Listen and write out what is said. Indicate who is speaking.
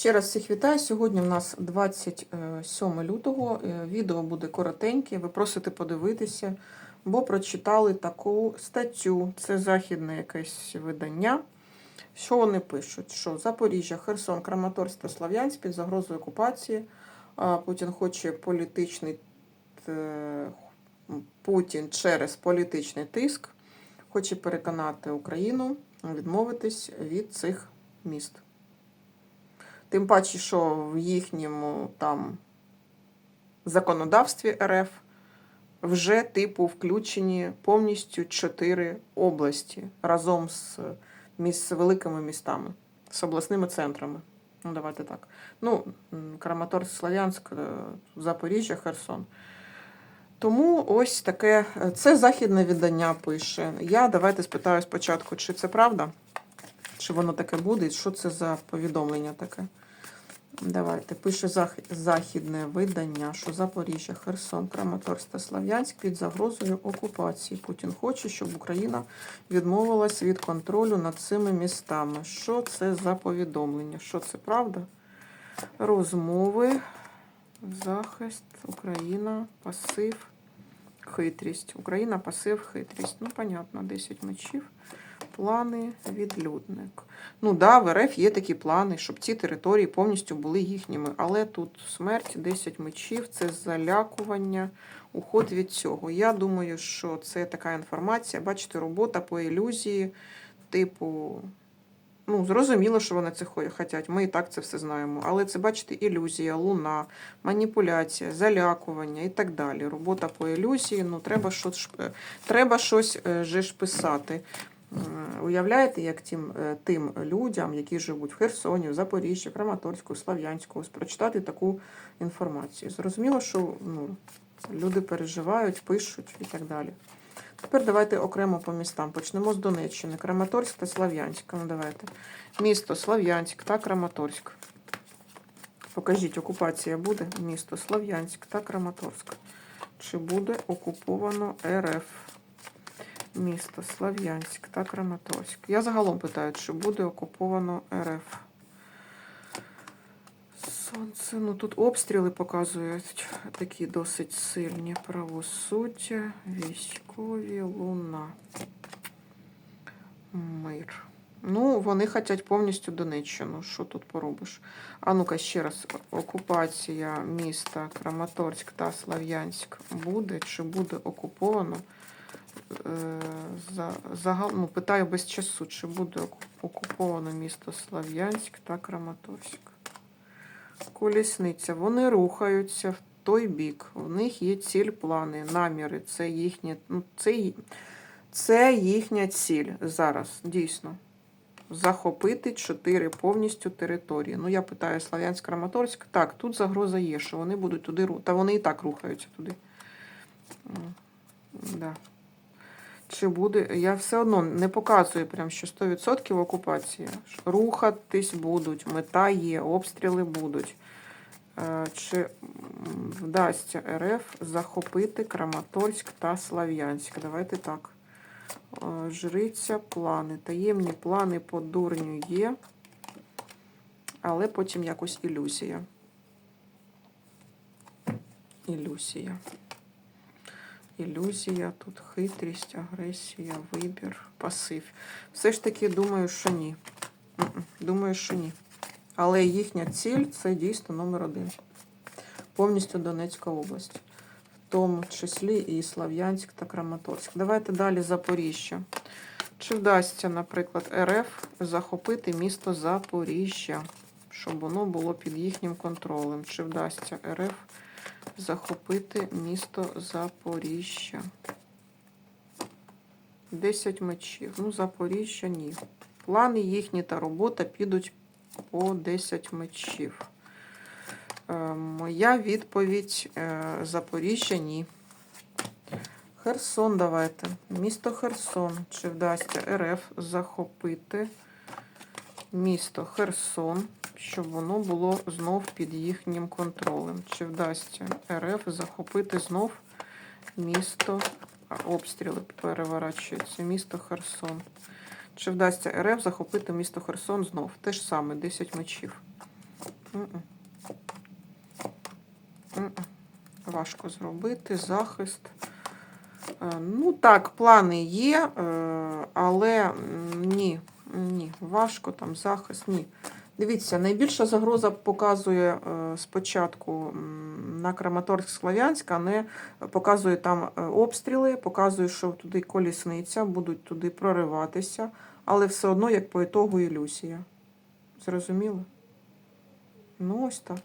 Speaker 1: Ще раз всіх вітаю. Сьогодні в нас 27 лютого. Е, Відео буде коротеньке. Ви просите подивитися, бо прочитали таку статтю. Це західне якесь видання. Що вони пишуть? Що Запоріжжя, Херсон, Краматорськ та Слов'янськ під загрозою окупації. Путін хоче політичний е, Путін через політичний тиск хоче переконати Україну відмовитись від цих міст. Тим паче, що в їхньому там законодавстві РФ вже типу включені повністю чотири області разом з, міс- великими містами, з обласними центрами. Ну, давайте так. Ну, Краматорськ, Слов'янськ, е, Запоріжжя, Херсон. Тому ось таке, е, це західне видання пише. Я давайте спитаю спочатку, чи це правда, чи воно таке буде, і що це за повідомлення таке. Давайте, пише західне видання, що Запоріжжя, Херсон, Краматорськ та Слов'янськ під загрозою окупації. Путін хоче, щоб Україна відмовилась від контролю над цими містами. Що це за повідомлення? Що це правда? Розмови, захист, Україна, пасив, хитрість. Україна, пасив, хитрість. Ну, понятно, 10 мечів. Плани, відлюдник. Ну да, в РФ є такі плани, щоб ці території повністю були їхніми. Але тут смерть, 10 мечів, це залякування, уход від цього. Я думаю, що це така інформація. Бачите, робота по ілюзії, типу. Ну, зрозуміло, що вони це хочуть. Ми і так це все знаємо. Але це, бачите, ілюзія, луна, маніпуляція, залякування і так далі. Робота по ілюзії, ну треба щось, треба щось е, же ж писати. М, Уявляєте, як тим, е, тим людям, які живуть в Херсоні, в Запоріжжі, Краматорську, Слав'янську, прочитати таку інформацію. Зрозуміло, що ну, люди переживають, пишуть і так далі. Тепер давайте окремо по містам. Почнемо з Донеччини. Краматорськ та Слав'янськ. Ну, давайте. Місто Слав'янськ та Краматорськ. Покажіть, окупація буде? Місто Слав'янськ та Краматорськ. Чи буде окуповано РФ? Місто Слав'янськ та Краматорськ. Я загалом питаю, чи буде окуповано РФ? Сонце, ну тут обстріли показують такі досить сильні. Правосуддя, військові, луна. Мир. Ну, вони хочуть повністю Донеччину. Що тут поробиш? А ну-ка ще раз. Окупація міста Краматорськ та Слав'янськ буде чи буде окуповано? Е, за, загал, ну, питаю без часу, чи буде оку- окуповано місто Слав'янськ та Краматорськ. Колісниця. Вони рухаються в той бік. У них є ціль, плани, наміри. Це їхні, ну, це, це їхня ціль зараз, дійсно. Захопити чотири повністю території. Ну, я питаю Слав'янськ Краматорськ. Так, тут загроза є, що вони будуть туди рухатися. Та вони і так рухаються туди. Да. Чи буде. Я все одно не показую прям, що 100% окупація. Рухатись будуть, мета є, обстріли будуть. Е, Чи вдасться РФ захопити Краматорськ та Слав'янськ? Давайте так. Е, Жриця, плани. Таємні плани по дурню є, але потім якось ілюзія. Ілюзія. Ілюзія, тут хитрість, агресія, вибір, пасив. Все ж таки думаю, що ні. Думаю, що ні. Але їхня ціль це дійсно номер один. Повністю Донецька область. В тому числі і Слав'янськ та Краматорськ. Давайте далі Запоріжжя. Чи вдасться, наприклад, РФ захопити місто Запоріжжя, щоб воно було під їхнім контролем? Чи вдасться РФ захопити місто Запоріжжя? 10 мечів. Ну, Запоріжжя ні. Плани їхні та робота підуть по 10 мечів. Е, моя відповідь е, Запоріжжя ні. Херсон давайте. Місто Херсон. Чи вдасться РФ захопити місто Херсон, щоб воно було знов під їхнім контролем? Чи вдасться РФ захопити знов місто, обстріли переворачуються, місто Херсон? Чи вдасться РФ захопити місто Херсон знов? Те ж саме, 10 мечів. Важко зробити. Захист. Е, Ну так, плани є, е, але ні, ні, важко там захист, ні. Дивіться, найбільша загроза показує е, спочатку на Краматорськ Слов'янськ, не показує там е, обстріли, показує, що туди колісниця, будуть туди прориватися, але все одно, як по ітогу, ілюзія. Зрозуміло? Ну, ось так.